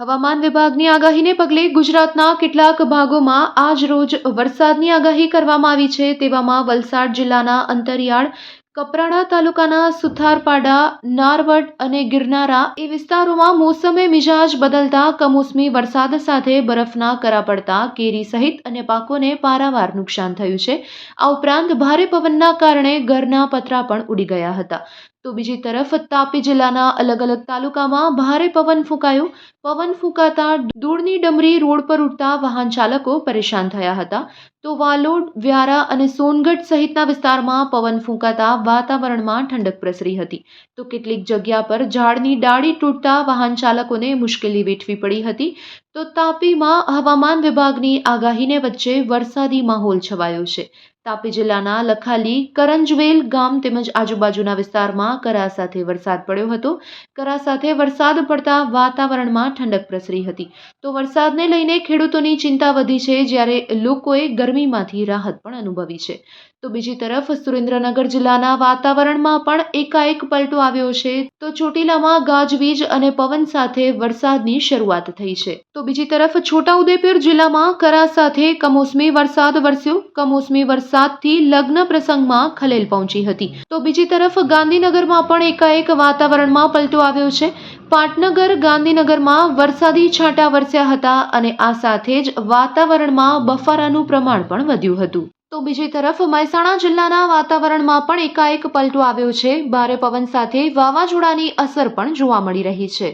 હવામાન વિભાગની આગાહીને પગલે ગુજરાતના કેટલાક ભાગોમાં આજ રોજ વરસાદની આગાહી કરવામાં આવી છે. તેવામાં વલસાડ જિલ્લાના અંતરિયાળ, કપરાડા તાલુકાના સુથારપાડા, નારવડ અને ગિરનારા એ વિસ્તારોમાં મોસમે મિજાજ બદલતા કમોસમી વરસાદ સાથે બરફના કરા પડતા કેરી સહિત અન્ય પાકોને પારાવાર નુકસાન થયું છે. આ ઉપરાંત ભારે પવનના કારણે ઘરના પતરા પણ ઉડી ગયા હતા. તો બીજી તરફ તાપી જિલ્લાના અલગ અલગ તાલુકામાં ભારે પવન ફૂંકાયો. પવન ફૂંકાતા ધૂળની ડમરી રોડ પર ઉડતા વાહન ચાલકો પરેશાન થયા હતા. તો વાલોડ, વ્યારા અને સોનગઢ સહિતના વિસ્તારમાં પવન ફૂંકાતા વાતાવરણમાં ઠંડક પ્રસરી હતી. તો કેટલીક જગ્યા પર ઝાડની ડાળી તૂટતા વાહન ચાલકોને મુશ્કેલી વેઠવી પડી હતી. તો તાપીમાં હવામાન વિભાગની આગાહીને વચ્ચે વરસાદી માહોલ છવાયો છે. તાપી જિલ્લાના લખાલી, કરંજવેલ ગામ તેમજ આજુબાજુના વિસ્તારમાં કરા સાથે વરસાદ પડ્યો હતો. કરા સાથે વરસાદ પડતા વાતાવરણમાં ઠંડક પ્રસરી હતી. તો વરસાદને લઈને ખેડૂતોની ચિંતા વધી છે જ્યારે લોકોએ ગરમીમાંથી રાહત પણ અનુભવી છે. તો બીજી તરફ સુરેન્દ્રનગર જિલ્લાના વાતાવરણમાં પણ એકાએક પલટો આવ્યો છે. તો ચોટીલામાં ગાજવીજ અને પવન સાથે વરસાદની શરૂઆત થઈ છે. તો બીજી તરફ છોટાઉદેપુર જિલ્લામાં કરા સાથે કમોસમી વરસાદ વરસ્યો. કમોસમી વરસાદથી લગ્ન પ્રસંગમાં ખલેલ પહોંચી હતી. તો બીજી તરફ ગાંધીનગરમાં પણ એકાએક વાતાવરણમાં પલટો આવ્યો છે. પાટનગર ગાંધીનગરમાં વરસાદી છાંટા વરસ્યા હતા અને આ સાથે જ વાતાવરણમાં બફારાનું પ્રમાણ પણ વધ્યું હતું. તો બીજી તરફ મહેસાણા જિલ્લાના વાતાવરણમાં પણ એકાએક પલટો આવ્યો છે. ભારે પવન સાથે વાવાઝોડાની અસર પણ જોવા મળી રહી છે.